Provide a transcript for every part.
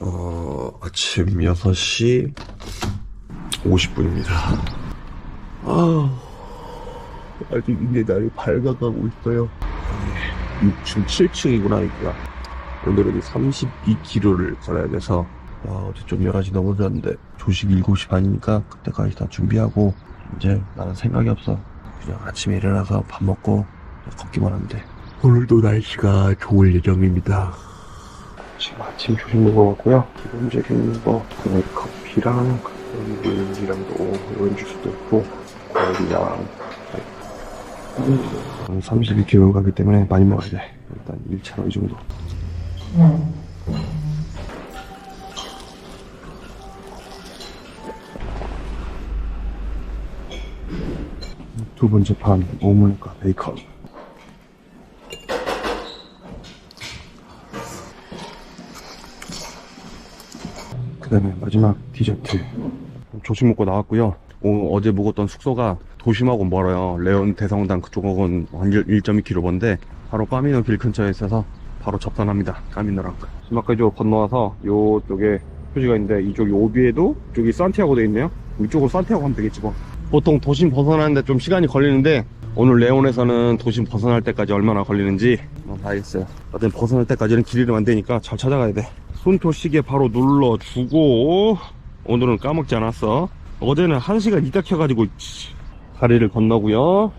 어, 아침 6시 50분입니다. 아, 아직 이제 날이 밝아가고 있어요. 6층, 7층이구나, 여기가. 오늘은 32km를 걸어야 돼서, 아, 어제 좀 11시 넘어졌는데, 조식 7시 반이니까 그때까지 다 준비하고, 이제 나는 생각이 없어. 그냥 아침에 일어나서 밥 먹고, 걷기만 하면 돼. 오늘도 날씨가 좋을 예정입니다. 지금 아침 조식 먹어봤고요. 기본적인 거, 커피랑, 물이랑도 이런 주스도 있고, 과일이랑, 한 32km 가기 때문에 많이 먹어야 돼. 일단 1차로 이 정도. 두 번째 판, 오믈렛과 베이컨. 그 다음에 마지막 디저트. 조식 먹고 나왔고요. 오, 어제 묵었던 숙소가 도심하고 멀어요. 레온 대성당 그쪽은 한 1.2km 먼데 바로 까미노 길 근처에 있어서 바로 접선합니다. 까미노랑. 지막까지 건너와서 요쪽에 표지가 있는데 이쪽이 오비에도 이쪽이 산티아고 돼 있네요. 이쪽으로 산티아고 가면 되겠지 뭐. 보통 도심 벗어나는데 좀 시간이 걸리는데 오늘 레온에서는 도심 벗어날 때까지 얼마나 걸리는지 어, 알겠어요. 어쨌든 벗어날 때까지는 길 잃으면 안 되니까 잘 찾아가야 돼. 손톱 시계 바로 눌러주고 오늘은 까먹지 않았어. 어제는 한 시간 이따 켜가지고 치, 다리를 건너고요.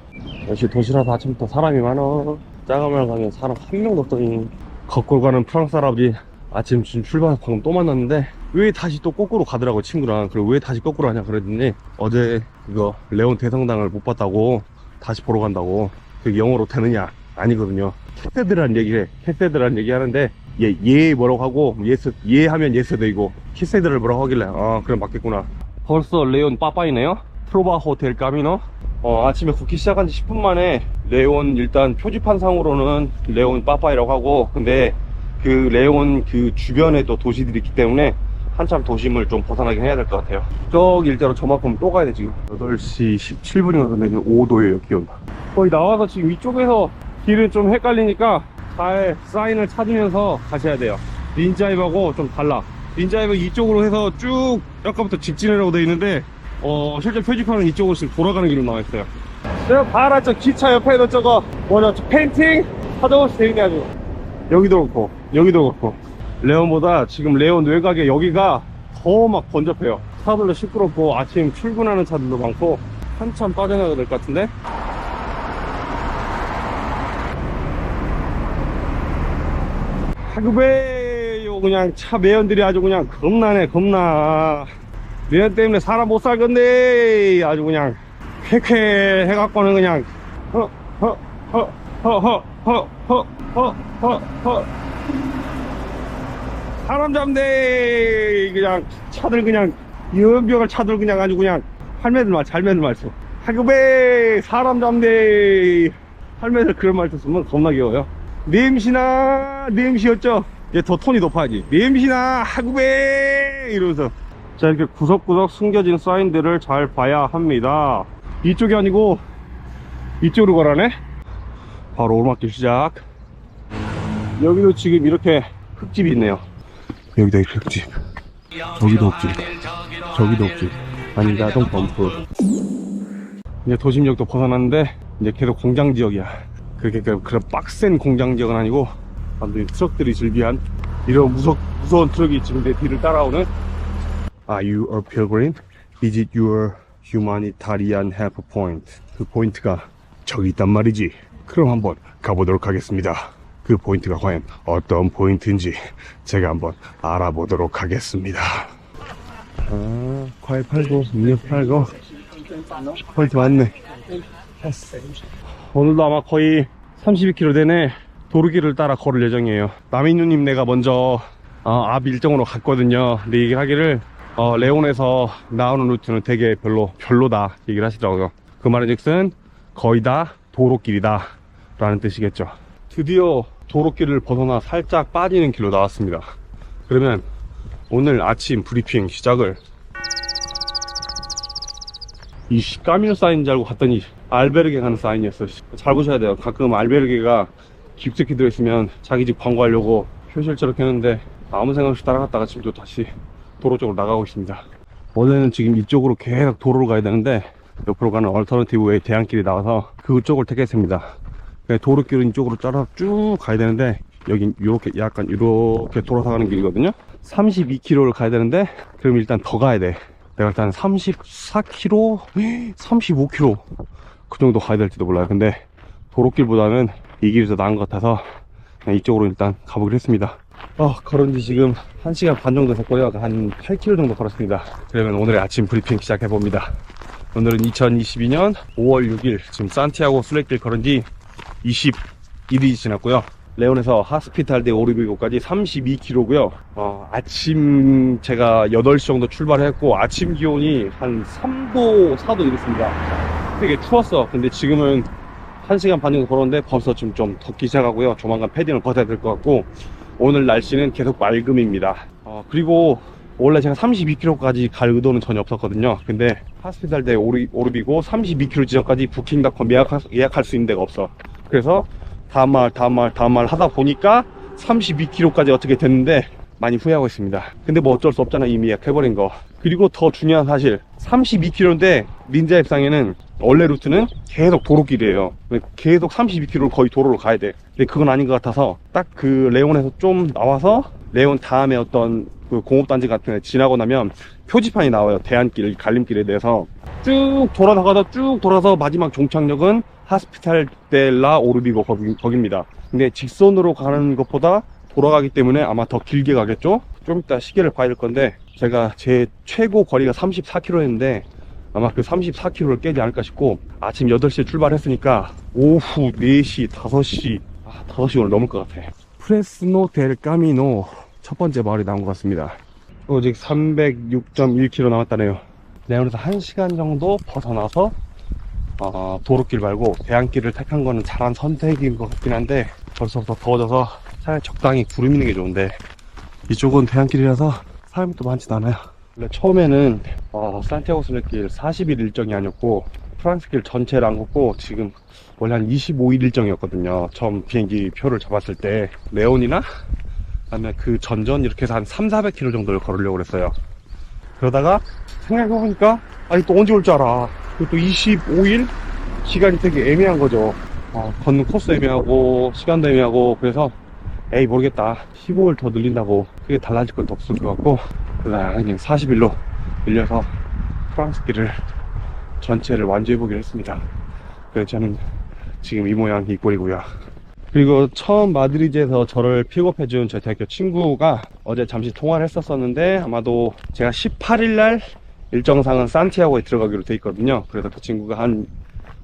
역시 도시라서 아침부터 사람이 많어. 짜가면 가면 사람 한 명도 없더니 걷고 가는 프랑스 할아버지 아침 지금 출발 방금 또 만났는데 왜 다시 또 거꾸로 가더라고 친구랑 그리고 왜 다시 거꾸로 하냐 그랬더니 어제 이거 레온 대성당을 못 봤다고 다시 보러 간다고 그게 영어로 되느냐 아니거든요 캐세드라는 얘기해 캐세드라는 얘기 하는데 얘, 얘 뭐라고 하고 예스 얘 하면 예스데이고 캐세드를 뭐라고 하길래 아 그럼 맞겠구나. 벌써 레온 빠빠이네요? 트로바 호텔 까미노? 어, 아침에 걷기 시작한 지 10분 만에 레온 일단 표지판 상으로는 레온 빠빠이라고 하고 근데 그 레온 그 주변에 또 도시들이 있기 때문에 한참 도심을 좀 벗어나긴 해야 될 것 같아요. 저기 일대로 저만큼 또 가야 돼 지금. 8시 17분이나 됐는데 5도예요 기온 거의 나와서 지금 위쪽에서 길은 좀 헷갈리니까 잘 사인을 찾으면서 가셔야 돼요. 린자이브하고 좀 달라. 린자이브 이쪽으로 해서 쭉 아까부터 직진이라고 돼 있는데 어 실제 표지판은 이쪽으로 지금 돌아가는 길로 나와 있어요. 저 봐라 저 기차 옆에도 저거 뭐냐 저 펜팅? 하다못이 되있네 아주. 여기도 그렇고 여기도 그렇고. 레온보다 지금 레온 외곽에 여기가 더 막 번잡해요. 차들도 시끄럽고 아침 출근하는 차들도 많고 한참 빠져나가야 될 것 같은데 하급에요. 그냥 차 매연들이 아주 그냥 겁나네 겁나. 매연 때문에 사람 못 살 건데 아주 그냥 쾌쾌 해갖고는 그냥 사람 잡네 그냥 차들 그냥 연병을 차들 그냥 아주 그냥 할매들 말 잘매들 말씀. 하급에 사람 잡네 할매들 그런 말씀 쓰면 겁나 귀여워요 냄새나 냄새였죠? 이제 더 톤이 높아야지. 냄새나 하급에 이러면서. 자 이렇게 구석구석 숨겨진 사인들을 잘 봐야 합니다. 이쪽이 아니고 이쪽으로 가라네? 바로 오르막길 시작. 여기도 지금 이렇게 흙집이 있네요. 여기다 이렇게 흙집. 저기도 흙집. 저기도 흙집. 아니 야동 펌프. 이제 도심역도 벗어났는데 이제 계속 공장 지역이야 그게 그 그런 빡센 공장 지역은 아니고 완전히 트럭들이 즐비한 이런 무서, 무서운 트럭이 지금 내 뒤를 따라오는 Are you a pilgrim? Is it your humanitarian help point? 그 포인트가 저기 있단 말이지. 그럼 한번 가보도록 하겠습니다. 그 포인트가 과연 어떤 포인트인지 제가 한번 알아보도록 하겠습니다. 아, 과일 팔고, 음료 팔고, 포인트 많네. 오늘도 아마 거의 32km 되네 도로길을 따라 걸을 예정이에요. 남인누님 내가 먼저 어, 앞 일정으로 갔거든요. 근데 얘기를 하기를 어, 레온에서 나오는 루트는 되게 별로 별로다 얘기를 하시더라고요. 그 말은즉슨 거의 다 도로길이다 라는 뜻이겠죠. 드디어 도로길을 벗어나 살짝 빠지는 길로 나왔습니다. 그러면 오늘 아침 브리핑 시작을. 이 까미노 사인인 줄 알고 갔더니 알베르게 가는 사인이었어 잘 보셔야 돼요 가끔 알베르게가 깊숙이 들어있으면 자기 집 광고하려고 표시를 했는데 아무 생각 없이 따라갔다가 지금 또 다시 도로 쪽으로 나가고 있습니다. 원래는 지금 이쪽으로 계속 도로를 가야 되는데 옆으로 가는 얼터너티브 웨이 대안길이 나와서 그쪽을 택했습니다. 그냥 도로길은 이쪽으로 따라 쭉 가야 되는데 여긴 이렇게 약간 이렇게 돌아서 가는 길이거든요. 32km를 가야 되는데 그럼 일단 더 가야 돼. 내가 일단 34km, 35km 그 정도 가야 될지도 몰라요. 근데 도로길보다는 이 길이 더 나은 것 같아서 이쪽으로 일단 가보기로 했습니다. 어, 걸은 지 지금 1시간 반 정도 됐고요. 한 8km 정도 걸었습니다. 그러면 오늘의 아침 브리핑 시작해 봅니다. 오늘은 2022년 5월 6일, 지금 산티아고 순례길 걸은 지 21일이 지났고요. 레온에서 하스피탈 대 오리비고까지 32km고요. 어, 아침 제가 8시 정도 출발했고 아침 기온이 한 3도, 4도 이랬습니다. 되게 추웠어. 근데 지금은 1시간 반 정도 걸었는데 벌써 지금 좀 덥기 시작하고요. 조만간 패딩을 벗어야 될 것 같고 오늘 날씨는 계속 맑음입니다. 어, 그리고 원래 제가 32km까지 갈 의도는 전혀 없었거든요. 근데 하스피탈 대 오리, 오르비고 32km 지점까지 부킹닷컴 예약할, 예약할 수 있는 데가 없어. 그래서 다음 말, 다음 말, 다음 말 하다 보니까 32km까지 어떻게 됐는데 많이 후회하고 있습니다. 근데 뭐 어쩔 수 없잖아. 이미 예약해버린 거. 그리고 더 중요한 사실 32km인데 닌자 앱상에는 원래 루트는 계속 도로길이에요. 계속 32km를 거의 도로로 가야 돼. 근데 그건 아닌 것 같아서 딱 그 레온에서 좀 나와서 레온 다음에 어떤 그 공업단지 같은 데 지나고 나면 표지판이 나와요. 대안길, 갈림길에 대해서 쭉 돌아다가다 쭉 돌아서 마지막 종착역은 하스피탈 델라 오르비고 거기, 거기입니다. 근데 직선으로 가는 것보다 돌아가기 때문에 아마 더 길게 가겠죠? 좀 이따 시계를 봐야 될 건데 제가 제 최고 거리가 34km였는데 아마 그 34km를 깨지 않을까 싶고 아침 8시에 출발했으니까 오후 4시, 5시 아, 5시 오늘 넘을 것 같아 프레스노 델 까미노 첫 번째 마을이 나온 것 같습니다. 오직 306.1km 남았다네요. 레온에서 1시간 정도 벗어나서 어, 도로길 말고 대안길을 택한 거는 잘한 선택인 것 같긴 한데 벌써부터 더워져서 차라리 적당히 구름 있는 게 좋은데 이쪽은 대안길이라서 사람이 또 많진 않아요. 원래 처음에는 어, 산티아고 순례길 40일 일정이 아니었고 프랑스길 전체를 안 걷고 지금 원래 한 25일 일정이었거든요. 처음 비행기 표를 잡았을 때. 레온이나 그다음에 그 전전 이렇게 해서 한 3, 400km 정도를 걸으려고 그랬어요. 그러다가 생각해보니까 아니 또 언제 올 줄 알아. 그리고 또 25일? 시간이 되게 애매한 거죠. 어, 걷는 코스 애매하고 시간도 애매하고 그래서 에이 모르겠다. 15일 더 늘린다고 그게 달라질 것도 없을 것 같고 그냥 그냥 40일로 늘려서 프랑스 길을 전체를 완주해 보기로 했습니다. 그래서 저는 지금 이 모양 이 꼴이고요. 그리고 처음 마드리드에서 저를 픽업해 준 제 대학교 친구가 어제 잠시 통화를 했었었는데 아마도 제가 18일날 일정상은 산티아고에 들어가기로 돼 있거든요. 그래서 그 친구가 한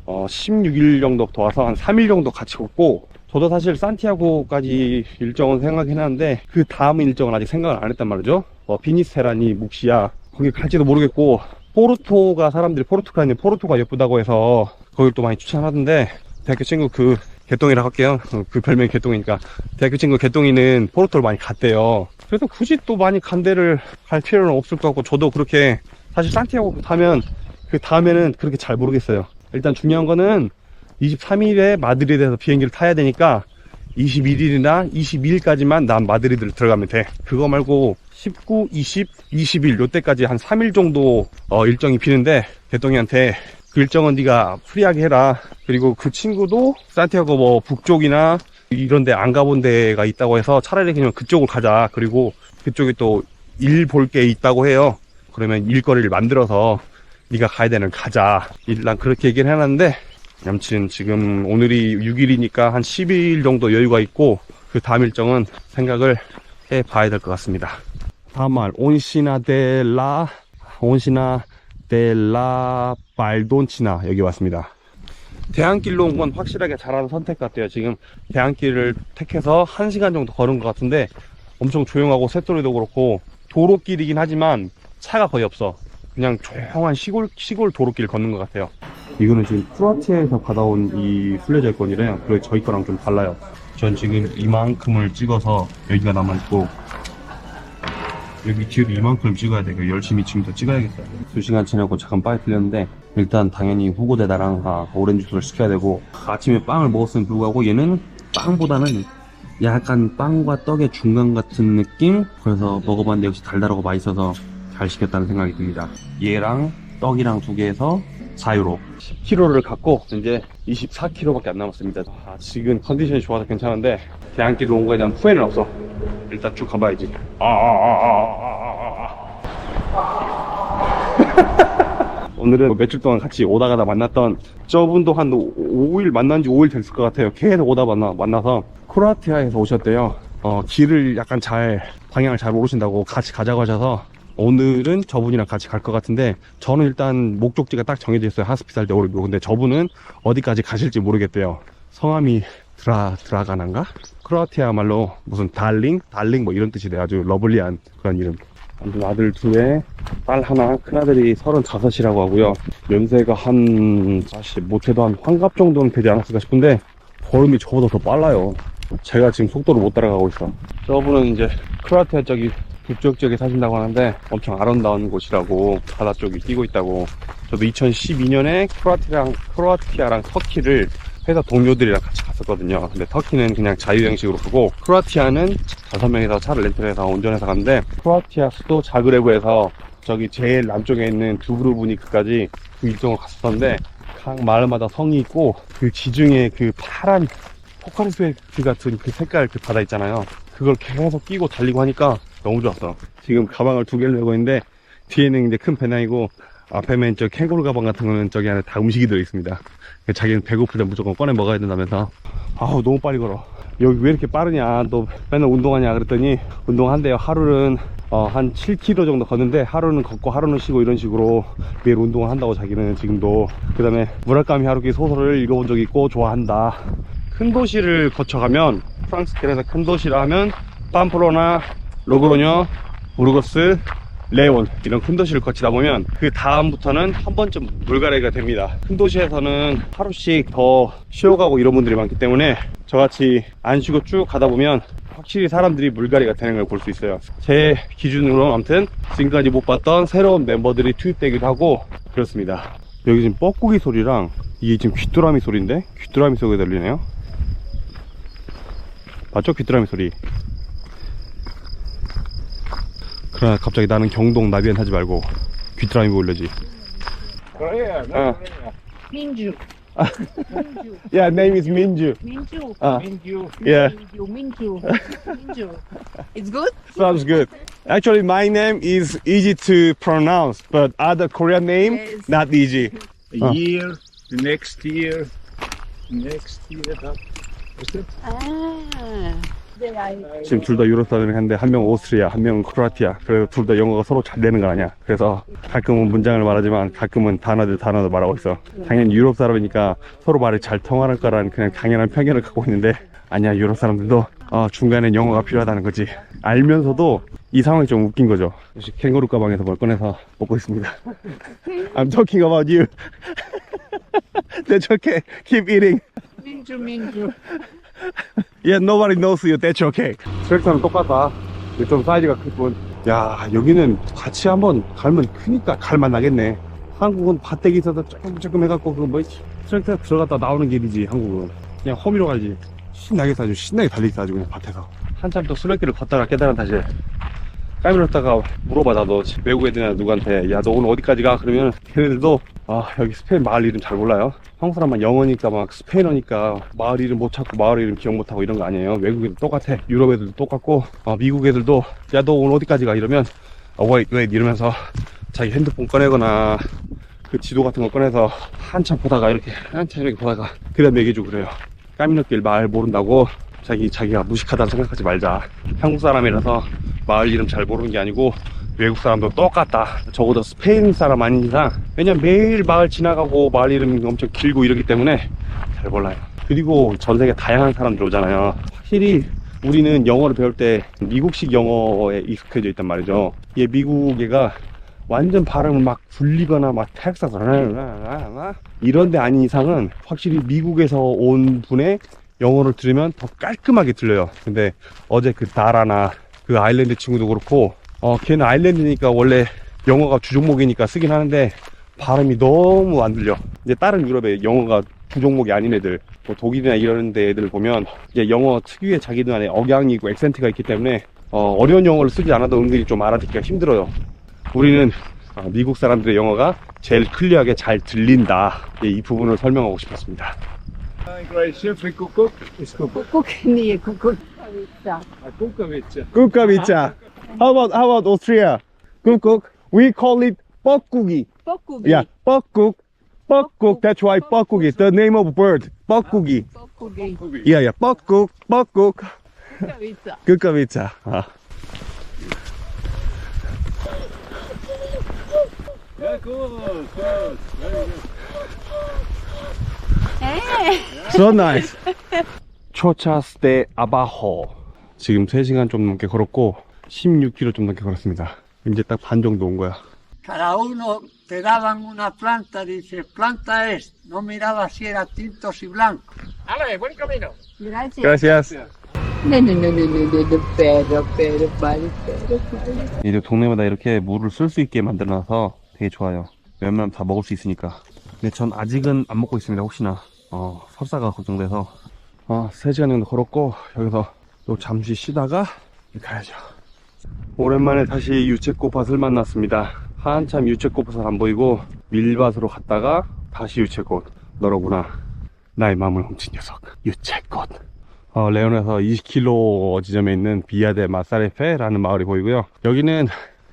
어, 16일 정도 더 와서 한 3일 정도 같이 걷고 저도 사실 산티아고까지 일정은 생각해놨는데 그 다음 일정은 아직 생각을 안 했단 말이죠. 어, 비니스테라니 묵시야. 거기 갈지도 모르겠고 포르토가 사람들이 포르투갈이 포르토가 예쁘다고 해서 거길 또 많이 추천하던데 대학교 친구 그 개똥이라 할게요. 어, 그 별명이 개똥이니까. 대학교 친구 개똥이는 포르토를 많이 갔대요. 그래서 굳이 또 많이 간 데를 갈 필요는 없을 것 같고 저도 그렇게 사실 산티아고 타면 그 다음에는 그렇게 잘 모르겠어요. 일단 중요한 거는 23일에 마드리드에서 비행기를 타야 되니까 21일이나 22일까지만 난 마드리드를 들어가면 돼. 그거 말고 19, 20, 21 요때까지 한 3일 정도 어, 일정이 비는데 대통령한테 그 일정은 네가 프리하게 해라. 그리고 그 친구도 산티아고 뭐 북쪽이나 이런 데 안 가본 데가 있다고 해서 차라리 그냥 그쪽을 가자. 그리고 그쪽에 또 일 볼 게 있다고 해요. 그러면 일거리를 만들어서 네가 가야 되는 가자. 일단 그렇게 얘기를 해놨는데 아무튼 지금 오늘이 6일이니까 한 12일 정도 여유가 있고 그 다음 일정은 생각을 해 봐야 될 것 같습니다. 다음 말 온시나 델라 온시나 델라 발돈치나 여기 왔습니다. 대안길로 온 건 확실하게 잘하는 선택 같아요. 지금 대안길을 택해서 1시간 정도 걸은 것 같은데 엄청 조용하고 새소리도 그렇고 도로길이긴 하지만 차가 거의 없어. 그냥 조용한 시골 시골 도로길 걷는 것 같아요. 이거는 지금 크로아티아에서 받아온 이 순례자권이래요. 그래 저희 거랑 좀 달라요. 전 지금 이만큼을 찍어서 여기가 남아있고 여기 뒤에도 이만큼 찍어야 돼. 그 열심히 지금 더 찍어야겠어요. 두 시간 지나고 잠깐 빵이 틀렸는데 일단 당연히 후고대다랑 아, 오렌지 주스를 시켜야 되고 아침에 빵을 먹었음에 불구하고 얘는 빵보다는 약간 빵과 떡의 중간 같은 느낌? 그래서 먹어봤는데 역시 달달하고 맛있어서 잘 시켰다는 생각이 듭니다. 얘랑 떡이랑 두 개에서 4유로. 10kg를 갖고 이제 24kg밖에 안 남았습니다. 아, 지금 컨디션이 좋아서 괜찮은데 대안길 온 거에 대한 후회는 없어. 일단 쭉 가봐야지. 아, 아, 아, 아, 아, 아. 오늘은 뭐 며칠 동안 같이 오다 가다 만났던 저분도 한 5일 만난 지 5일 됐을 것 같아요. 계속 오다 만나, 만나서 크로아티아에서 오셨대요. 어, 길을 약간 잘, 방향을 잘 모르신다고 같이 가자고 하셔서 오늘은 저분이랑 같이 갈 것 같은데 저는 일단 목적지가 딱 정해져 있어요. 하스피탈 대 오르고. 근데 저분은 어디까지 가실지 모르겠대요. 성함이 드라, 드라가난가? 크로아티아 말로 무슨 달링? 달링 뭐 이런 뜻이 돼. 아주 러블리한 그런 이름. 아무튼 아들 둘에 딸 하나, 큰아들이 35이라고 하고요. 연세가 한, 사실 못해도 한 환갑 정도는 되지 않았을까 싶은데, 걸음이 저보다 더 빨라요. 제가 지금 속도를 못 따라가고 있어. 저분은 이제 크로아티아 쪽이 북쪽 지역에 사신다고 하는데 엄청 아름다운 곳이라고 바다 쪽이 끼고 있다고 저도 2012년에 크로아티아랑, 크로아티아랑 터키를 회사 동료들이랑 같이 갔었거든요. 근데 터키는 그냥 자유형식으로 가고 크로아티아는 다섯 명이서 차를 렌트해서 운전해서 갔는데 크로아티아 수도 자그레브에서 저기 제일 남쪽에 있는 두브루브니크까지 그 일정을 갔었는데 각 마을마다 성이 있고 그 지중해 그 파란 포카리스웨트 같은 그 색깔 그 바다 있잖아요. 그걸 계속 끼고 달리고 하니까 너무 좋았어. 지금 가방을 두 개를 메고 있는데 뒤에는 이제 큰 배낭이고 앞에 맨저 캥거루 가방 같은 거는 저기 안에 다 음식이 들어있습니다. 자기는 배고플 때 무조건 꺼내 먹어야 된다면서 아우 너무 빨리 걸어. 여기 왜 이렇게 빠르냐 너 맨날 운동하냐 그랬더니 운동한대요 하루는 어, 한 7km 정도 걷는데 하루는 걷고 하루는 쉬고 이런 식으로 매일 운동을 한다고 자기는 지금도 그 다음에 무라카미 하루키 소설을 읽어본 적이 있고 좋아한다 큰 도시를 거쳐가면 프랑스 길에서 큰 도시라 하면 팜플로나 로그로뇨 부르거스 레온 이런 큰 도시를 거치다 보면 그 다음부터는 한 번쯤 물갈이가 됩니다. 큰 도시에서는 하루씩 더 쉬어가고 이런 분들이 많기 때문에 저같이 안 쉬고 쭉 가다 보면 확실히 사람들이 물갈이가 되는 걸 볼 수 있어요. 제 기준으로 아무튼 지금까지 못 봤던 새로운 멤버들이 투입되기도 하고 그렇습니다. 여기 지금 뻐꾸기 소리랑 이게 지금 귀뚜라미 소리인데? 귀뚜라미 소리가 들리네요. 맞죠? 귀뚜라미 소리 그러나 갑자기 나는 경동 나비엔 하지 말고 귀뚜라미 보려지 Ah. Korea. Minju. Minju. Yeah name is Minju Minju. Ah. Minju. yeah Minju. Minju. Minju. It's good? sounds good actually my name is easy to pronounce but other Korean name Yes. not easy A Ah. year, the next year, next year. that- What's it? Ah. 지금 둘 다 유럽 사람이 한데 한 명 오스트리아 한 명은 크로아티아. 그래서 둘 다 영어가 서로 잘 되는 거 아니야. 그래서 가끔은 문장을 말하지만 가끔은 단어들 단어도 말하고 있어. 당연히 유럽 사람이니까 서로 말이 잘 통하는 거라는 그냥 당연한 편견을 갖고 있는데. 아니야 유럽 사람들도 어, 중간에 영어가 필요하다는 거지. 알면서도 이 상황이 좀 웃긴 거죠. 역시 캥거루 가방에서 뭘 꺼내서 먹고 있습니다. I'm talking about you. That's keep eating. Minju. Minju. Yeah, nobody knows you. That's okay. 트랙터는 똑같다. 좀 사이즈가 클 뿐. 야, 여기는 같이 한번 갈면 크니까 갈만 나겠네. 한국은 밭대기 있어서 조금 조금 해갖고 그뭐 트랙터 들어갔다 나오는 길이지. 한국은 그냥 허미로 가지. 신나게 사죠. 신나게 달리기 아주 그냥 밭에서. 한참 또 수레길을 걷다가 깨달은 다시 까밀었다가 물어봐 나도 외국 애들이나 누구한테 야 너 오늘 어디까지 가 그러면 걔네들도 아 여기 스페인 마을 이름 잘 몰라요. 한국 사람만 영어니까 막 스페인어니까 마을 이름 못 찾고 마을 이름 기억 못하고 이런 거 아니에요. 외국 애들 똑같아. 유럽 애들도 똑같고 아, 미국 애들도 야 너 오늘 어디까지 가? 이러면 아 wait wait 이러면서 자기 핸드폰 꺼내거나 그 지도 같은 거 꺼내서 한참 보다가 이렇게 한참 이렇게 보다가 그 다음에 얘기해주고 그래요. 까미노길 마을 모른다고 자기 자기가 무식하다고 생각하지 말자. 한국 사람이라서 마을 이름 잘 모르는 게 아니고 외국 사람도 똑같다. 적어도 스페인 사람 아닌 이상 왜냐면 매일 마을 지나가고 마을 이름이 엄청 길고 이러기 때문에 잘 몰라요. 그리고 전 세계 다양한 사람들 오잖아요. 확실히 우리는 영어를 배울 때 미국식 영어에 익숙해져 있단 말이죠. 얘 미국 얘가 완전 발음을 막 굴리거나 막 텍사스 이런 데 아닌 이상은 확실히 미국에서 온 분의 영어를 들으면 더 깔끔하게 들려요 근데 어제 그 다라나 그 아일랜드 친구도 그렇고 어 걔는 아일랜드니까 원래 영어가 주종목이니까 쓰긴 하는데 발음이 너무 안 들려 이제 다른 유럽의 영어가 주종목이 아닌 애들 뭐 독일이나 이런 데들 보면 이제 영어 특유의 자기들만의 억양이 있고 액센트가 있기 때문에 어, 려운 영어를 쓰지 않아도 은근히 좀 알아듣기가 힘들어요. 우리는 어, 미국 사람들의 영어가 제일 클리어하게 잘 들린다. 예, 이 부분을 설명하고 싶었습니다. Croatia för kukuk is kukuk. Kukuk, nee, kukuk. Pizza. A kukavica. 꾹꾹이자. How about how about Austria? 꾹꾹. We call it 뻐꾸기. Pokugi. Yeah, 뻐꾹. 뻐꾹. That's why 뻐꾸기 is the name of bird. 뻐꾸기. Pokugi. Yeah, yeah. 뻐꾹. 뻐꾹. Kukavica. 끄꺼비자. 아. Yeah, good, good. Very good. So nice. 초차스데 아바호. 지금 3시간 좀 넘게 걸었고 16km 좀 넘게 걸었습니다. 이제 딱 반 정도 온 거야. Cada uno te daban una planta, dice, planta es, no miraba si era tintos y blancos. Ale, buen camino. Grazie. Gracias. No, no, no, no, no, no, no, pero, pero, vale, pero, vale. 이제 동네마다 이렇게 물을 쓸 수 있게 만들어놔서 되게 좋아요. 웬만하면 다 먹을 수 있으니까. 근데 전 아직은 안 먹고 있습니다. 혹시나 어, 설사가 걱정돼서 어, 3시간 정도 걸었고 여기서 또 잠시 쉬다가 가야죠. 오랜만에 다시 유채꽃밭을 만났습니다. 한참 유채꽃밭을 안 보이고 밀밭으로 갔다가 다시 유채꽃. 너로구나. 나의 마음을 훔친 녀석. 유채꽃. 어, 레온에서 20km 지점에 있는 비아데 마사레페라는 마을이 보이고요. 여기는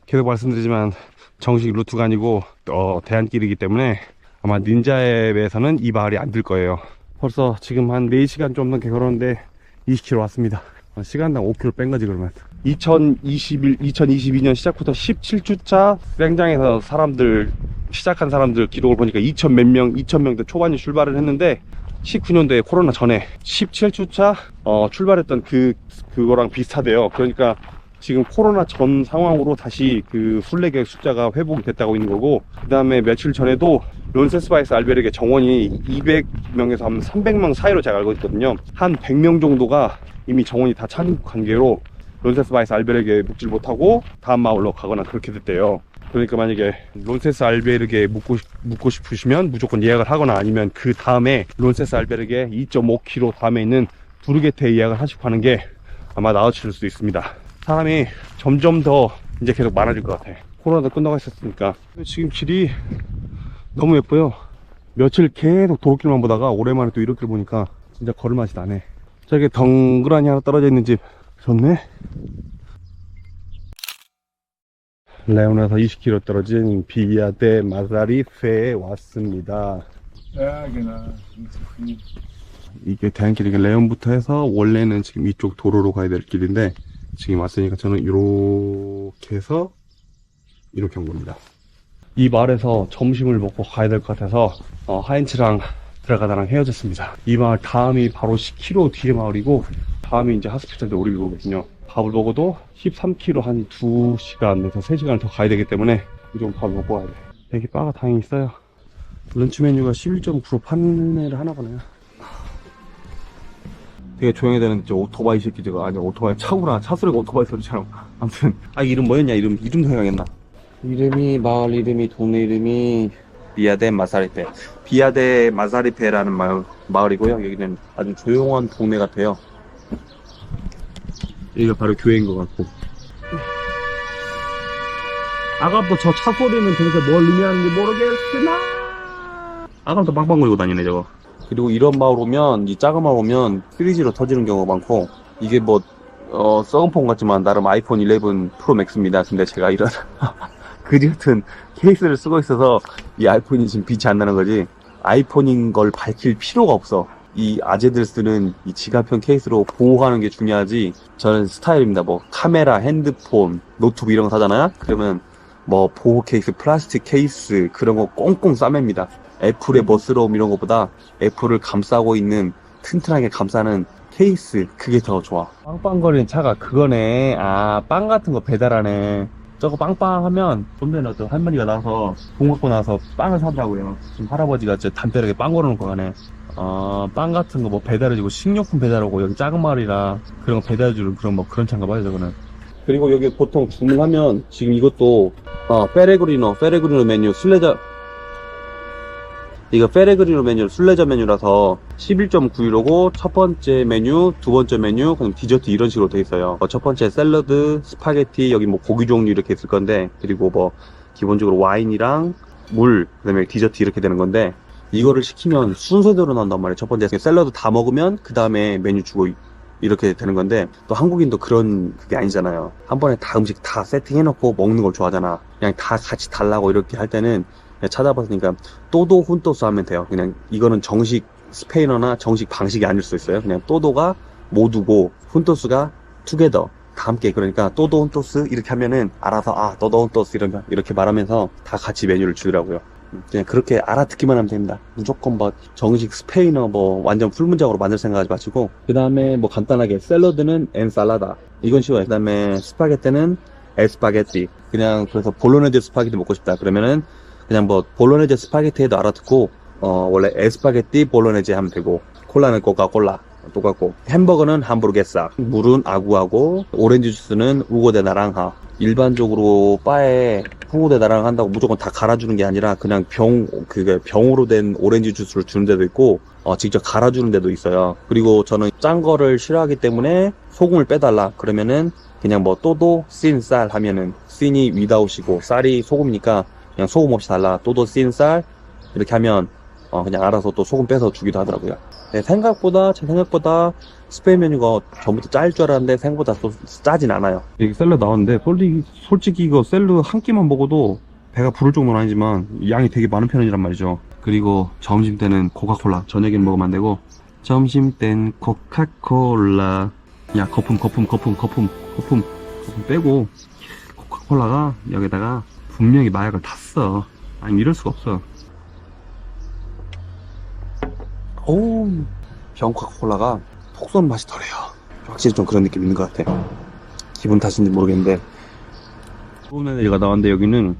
계속 말씀드리지만 정식 루트가 아니고 어, 대안길이기 때문에 아마 닌자앱에서는 이 마을이 안 들 거예요. 벌써 지금 한 4시간 좀 넘게 걸었는데 20km 왔습니다. 어, 시간당 5km 뺀 거지 그러면. 2021, 2022년 시작부터 17주차 생장에서 사람들 시작한 사람들 기록을 보니까 2천 몇 명, 2천 명대 초반이 출발을 했는데 19년도에 코로나 전에 17주차 어, 출발했던 그 그거랑 비슷하대요. 그러니까 지금 코로나 전 상황으로 다시 그 순례객 숫자가 회복이 됐다고 있는 거고 그 다음에 며칠 전에도 론세스바이스 알베르게 정원이 200명에서 한 300명 사이로 제가 알고 있거든요. 한 100명 정도가 이미 정원이 다 찬 관계로 론세스바이스 알베르게 묵질 못하고 다음 마을로 가거나 그렇게 됐대요. 그러니까 만약에 론세스 알베르게 묵고, 싶- 묵고 싶으시면 무조건 예약을 하거나 아니면 그 다음에 론세스 알베르게 2.5km 다음에 있는 부르게테 예약을 하시고 하는 게 아마 나아질 수도 있습니다. 사람이 점점 더 이제 계속 많아질 것 같아. 코로나도 끝나고 있었으니까. 지금 길이 너무 예뻐요. 며칠 계속 도로길만 보다가 오랜만에 또 이렇게 보니까 진짜 걸을 맛이 나네. 저기 덩그라니 하나 떨어져 있는 집 좋네. 레온에서 20km 떨어진 비아데 마사리페에 왔습니다. 이게 대안길이 레온부터 해서 원래는 지금 이쪽 도로로 가야 될 길인데 지금 왔으니까 저는 이렇게 해서 이렇게 온 겁니다. 이 마을에서 점심을 먹고 가야 될 것 같아서 어, 하인츠랑 들어가다랑 헤어졌습니다. 이 마을 다음이 바로 10km 뒤에 마을이고 다음이 이제 하스피탈도 우리 거거든요. 밥을 먹어도 13km 한 2시간에서 3시간을 더 가야 되기 때문에 무조건 밥을 먹고 가야 돼. 여기 바가 다행히 있어요. 런치 메뉴가 11.9로 판매를 하나 보네요. 되게 조용히 되는 저 오토바이 새끼들가 아니 오토바이 차구나. 차 소리가 오토바이 소리처럼. 아무튼. 아 이름 뭐였냐? 이름 이름도 생각했나? 이름이 마을 이름이 동네 이름이 비아데 마사리페. 비아데 마사리페라는 마을, 마을이고요. 여기는 아주 조용한 동네 같아요. 여기가 바로 교회인 것 같고. 아까부터 저 차 소리는 도대체 뭘 의미하는지 모르겠으나. 아까부터 빵빵거리고 다니네 저거 그리고 이런 마을 오면 이 작은 마을 오면 3G로 터지는 경우가 많고 이게 뭐 어, 썩은 폰 같지만 나름 아이폰 11 프로 맥스입니다. 근데 제가 이런 그지 같은 케이스를 쓰고 있어서 이 아이폰이 지금 빛이 안 나는 거지 아이폰인 걸 밝힐 필요가 없어. 이 아재들 쓰는 이 지갑형 케이스로 보호하는 게 중요하지. 저는 스타일입니다. 뭐 카메라, 핸드폰, 노트북 이런 거 사잖아요. 그러면 뭐 보호 케이스, 플라스틱 케이스 그런 거 꽁꽁 싸맵니다. 애플의 멋스러움 이런 것보다 애플을 감싸고 있는 튼튼하게 감싸는 케이스 그게 더 좋아. 빵빵거리는 차가 그거네. 아 빵 같은 거 배달하네. 저거 빵빵하면 좀 전에 어떤 할머니가 나서 돈 갖고 나서 빵을 사더라고요. 지금 할아버지가 저 담벼락에 빵 걸어놓고 가네. 어, 빵 같은 거 뭐 배달해주고 식료품 배달하고 여기 작은 마을이라 그런 거 배달해주는 그런 뭐 그런 차인가 봐요 저거는. 그리고 여기 보통 주문하면 지금 이것도 어, 페레그리노, 페레그리노 메뉴, 술래자 이거 페레그리노 메뉴, 술래자 메뉴라서 11.9유로고 첫 번째 메뉴, 두 번째 메뉴, 그럼 디저트 이런 식으로 돼 있어요. 어, 첫 번째 샐러드, 스파게티, 여기 뭐 고기 종류 이렇게 있을 건데 그리고 뭐 기본적으로 와인이랑 물, 그다음에 디저트 이렇게 되는 건데 이거를 시키면 순서대로 나온단 말이에요. 첫 번째 샐러드 다 먹으면 그 다음에 메뉴 주고 이렇게 되는 건데 또 한국인도 그런 그게 아니잖아요. 한 번에 다 음식 다 세팅해놓고 먹는 걸 좋아하잖아. 그냥 다 같이 달라고 이렇게 할 때는 그냥 찾아봤으니까 또도 훈토스 하면 돼요. 그냥 이거는 정식 스페인어나 정식 방식이 아닐 수 있어요. 그냥 또도가 모두고 훈토스가 투게더 다 함께 그러니까 또도 훈토스 이렇게 하면은 알아서 아 또도 훈토스 이러면 이렇게 말하면서 다 같이 메뉴를 주더라고요. 그냥 그렇게 알아듣기만 하면 됩니다. 무조건 뭐 정식 스페인어 뭐 완전 풀 문장으로 만들 생각하지 마시고 그 다음에 뭐 간단하게 샐러드는 엔살라다 이건 쉬워요. 그 다음에 스파게티는 에스파게티 그냥 그래서 볼로네제 스파게티 먹고 싶다 그러면은 그냥 뭐 볼로네제 스파게티에도 알아듣고 어 원래 에스파게티 볼로네제 하면 되고 콜라는 코카콜라 똑같고. 햄버거는 함부르게사 물은 아구하고 오렌지 주스는 우고데 나랑하. 일반적으로 바에 후고데 나랑 한다고 무조건 다 갈아주는 게 아니라 그냥 병 그게 병으로 된 오렌지 주스를 주는 데도 있고 어, 직접 갈아주는 데도 있어요. 그리고 저는 짠 거를 싫어하기 때문에 소금을 빼달라. 그러면은 그냥 뭐 또도 씬 쌀 하면은 씬이 위다우시고 쌀이 소금이니까 그냥 소금 없이 달라 또도 씬 쌀 이렇게 하면 어, 그냥 알아서 또 소금 빼서 주기도 하더라고요 네, 생각보다 제 생각보다 스페인 메뉴가 전부터 짤 줄 알았는데 생각보다 또 짜진 않아요. 이게 샐러드 나왔는데 솔직히, 솔직히 이거 샐러드 한 끼만 먹어도 배가 부를 정도는 아니지만 양이 되게 많은 편이란 말이죠. 그리고 점심 때는 코카콜라 저녁에는 먹으면 안 되고 점심 땐 코카콜라 야 거품 거품 거품 거품 거품 거품 빼고 코카콜라가 여기다가 분명히 마약을 탔어. 아니 이럴 수가 없어. 오, 병 코카콜라가 톡 쏘는 맛이 덜해요. 확실히 좀 그런 느낌 있는 것 같아. 기분 탓인지 모르겠는데. 좋은 애들가 나왔는데 여기는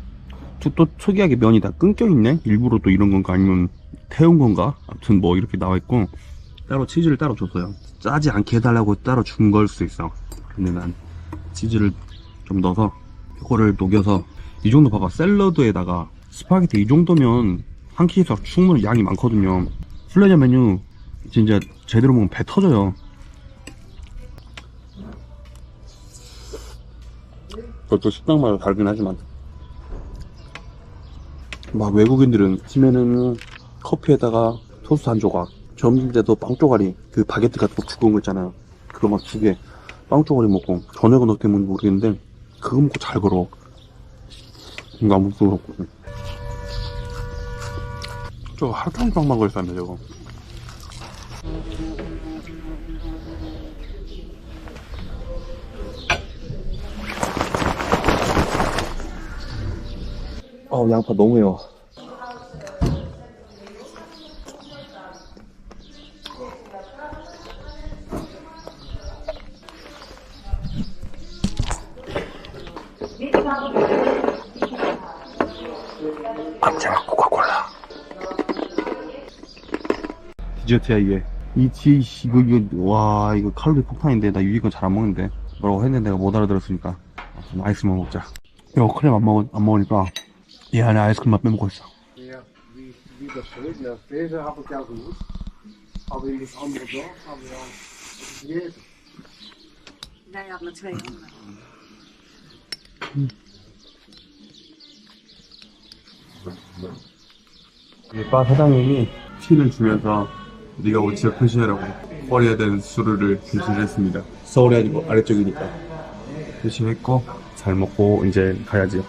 또, 또 특이하게 면이 다 끊겨 있네. 일부러 또 이런 건가 아니면 태운 건가? 아무튼 뭐 이렇게 나와 있고 따로 치즈를 따로 줬어요. 짜지 않게 해달라고 따로 준 걸 수도 있어. 근데 난 치즈를 좀 넣어서 이거를 녹여서 이 정도 봐봐 샐러드에다가 스파게티 이 정도면 한 끼에서 충분히 양이 많거든요. 플레저 메뉴 진짜 제대로 먹으면 배 터져요. 그것도 식당마다 다르긴 하지만 막 외국인들은 아침에는 커피에다가 토스트 한 조각 점심 때도 빵 쪼가리 그 바게트 같은 거 두꺼운 거 있잖아요 그거 막 두 개빵 쪼가리 먹고 저녁은 어떻게 먹는지 모르겠는데 그거 먹고 잘 걸어 저거 하루 종일 빵 먹을 사람이야 저거. 어 양파 너무 매워 디저트야 이게 이 지, 이거 이거 와 이거 칼로리 폭탄인데 나 유익은 잘 안 먹는데 뭐라고 했는데 내가 못 알아들었으니까 아, 좀 아이스만 먹자 이거 크림 안, 먹, 안 먹으니까 이 안에 아이스크림만 빼먹고 있어 Ja, wie, wie dat zo is. Nou, deze heb ik al genoemd. Hadden jullie het andere door? Hadden we al gegeten? Nee, had maar twee handen. 바 사장님이 티를 주면서 네가 오치를 표시하라고 허리에 된 수루를 표시를 했습니다. 서울이 아니고 아래쪽이니까. 표시했고 잘 먹고 이제 가야지